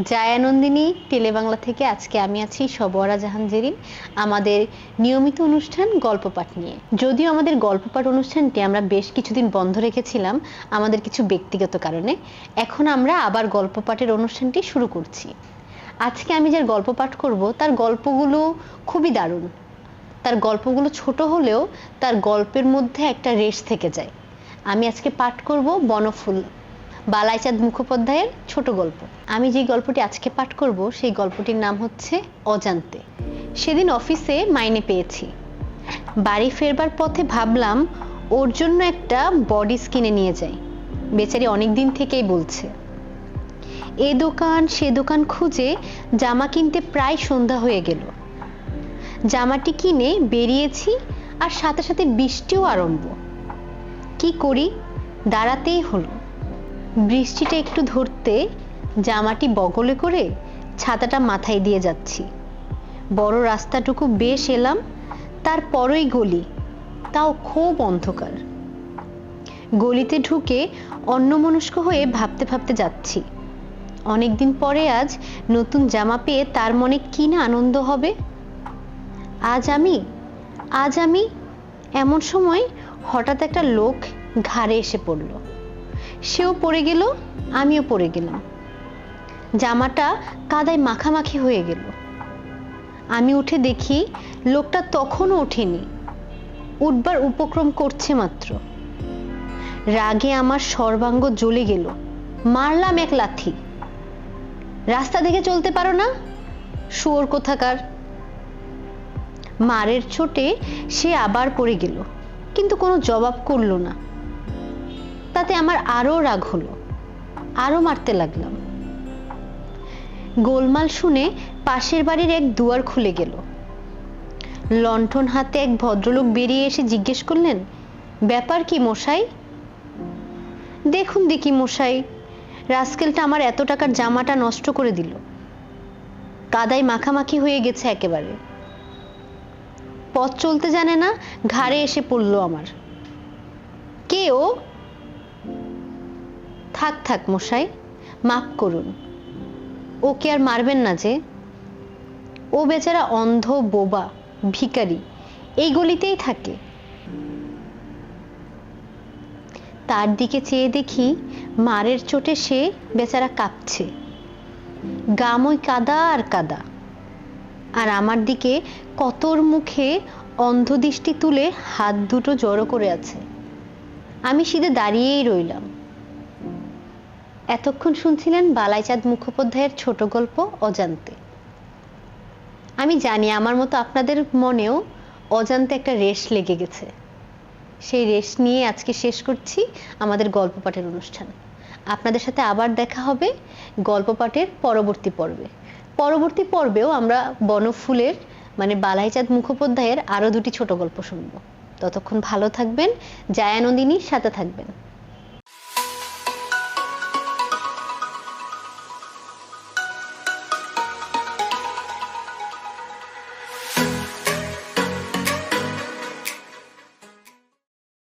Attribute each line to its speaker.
Speaker 1: জায়ানন্দিনী টেলেবাংলা থেকে আজকে আমি আছি সবরা জাহান জেরিন। আমাদের নিয়মিত অনুষ্ঠান গল্প পাঠ নিয়ে। যদিও আমাদের গল্প পাঠ অনুষ্ঠানটি আমরা বেশ কিছুদিন বন্ধ রেখেছিলাম, আমাদের কিছু ব্যক্তিগত কারণে। এখন আমরা আবার গল্প পাঠের অনুষ্ঠানটি শুরু করছি। আজকে আমি যার গল্প পাঠ করব, তার গল্পগুলো খুবই দারুণ। তার গল্পগুলো ছোট হলেও তার গল্পের মধ্যে একটা রেশ থেকে যায়। আমি আজকে পাঠ করব বনফুল বালাইচাঁদ মুখোপাধ্যায়ের ছোট গল্প। আমি যে গল্পটি আজকে পাঠ করব, সেই গল্পটির নাম হচ্ছে অজান্তে। সেদিন অফিসে মাইনে পেয়েছি। বাড়ি ফেরবার পথে ভাবলাম, ওর জন্য একটা বডি কিনে নিয়ে যাই। বেচারি অনেক দিন থেকেই বলছে, এ দোকান, সে দোকান খুঁজে জামা কিনতে প্রায় সন্ধ্যা হয়ে গেল। জামাটি কিনে বেরিয়েছি আর সাথে সাথে বৃষ্টিও আরম্ভ। কি করি? দাঁড়াতেই হলো। বৃষ্টিটা একটু ধরতে জামাটি বগলে করে ছাতাটা মাথায় দিয়ে যাচ্ছি। বড় রাস্তাটুকু বেশ এলাম, তারপরই গলি। তাও খুব অন্ধকার। গলিতে ঢুকে অন্যমনস্ক হয়ে ভাবতে ভাবতে যাচ্ছি। অনেকদিন পরে আজ নতুন জামা পেয়ে তার মনে কি না আনন্দ হবে? আজ আমি আজ আমি এমন সময় হঠাৎ একটা লোক ঘাড়ে এসে পড়ল। সেও পড়ে গেল, আমিও পড়ে গেলাম। জামাটা কাদায় মাখামাখি হয়ে গেল। আমি উঠে দেখি লোকটা তখনও ওঠেনি। উঠবার উপক্রম করছে মাত্র। রাগে আমার সর্বাঙ্গ জ্বলে গেল। মারলাম এক লাথি। রাস্তা দেখে চলতে পারো না? শুয়োর কোথাকার? মারের চোটে সে আবার পড়ে গেল, কিন্তু কোনো জবাব করল না। তাতে আমার আরও রাগ হলো আরও মারতে লাগলাম গোলমাল শুনে পাশের বাড়ির এক দুয়ার খুলে গেল। লণ্ঠন হাতে এক ভদ্রলোক বেরিয়ে এসে জিজ্ঞেস করলেন, ব্যাপার কি মশাই? দেখুন দেখি মশাই, রাস্কেলটা আমার এত টাকার জামাটা নষ্ট করে দিল। কাদায় মাখামাখি হয়ে গেছে একেবারে। পথ চলতে জানে না, ঘাড়ে এসে পড়ল আমার। কে ও? থাক থাক মশাই, মাফ করুন। ওকে আর মারবেন না যে। ও বেচারা অন্ধ, বোবা, ভিখারি, এই গলিতেই থাকে। তার দিকে চেয়ে দেখি মারের চোটে সে বেচারা কাঁপছে। গামই কাদা আর কাদা। আর আমার দিকে কতর মুখে অন্ধদৃষ্টি তুলে হাত দুটো জড়ো করে আছে। আমি সিধে দাঁড়িয়েই রইলাম। এতক্ষণ শুনছিলেন বালাইচাঁদ মুখোপাধ্যায়ের ছোট গল্প অজান্তে। আমি জানি আমার মতো আপনাদের মনেও অজান্তে একটা রেশ লেগে গেছে। সেই রেশ নিয়ে আজকে শেষ করছি আমাদের গল্প পাঠের অনুষ্ঠান। আপনাদের সাথে আবার দেখা হবে গল্প পাঠের পরবর্তী পর্বে। পরবর্তী পর্বেও আমরা বনফুলের মানে বালাইচাঁদ মুখোপাধ্যায়ের আরও দুটি ছোট গল্প শুনব। ততক্ষণ ভালো থাকবেন, জায়ানন্দিনীর সাথে থাকবেন।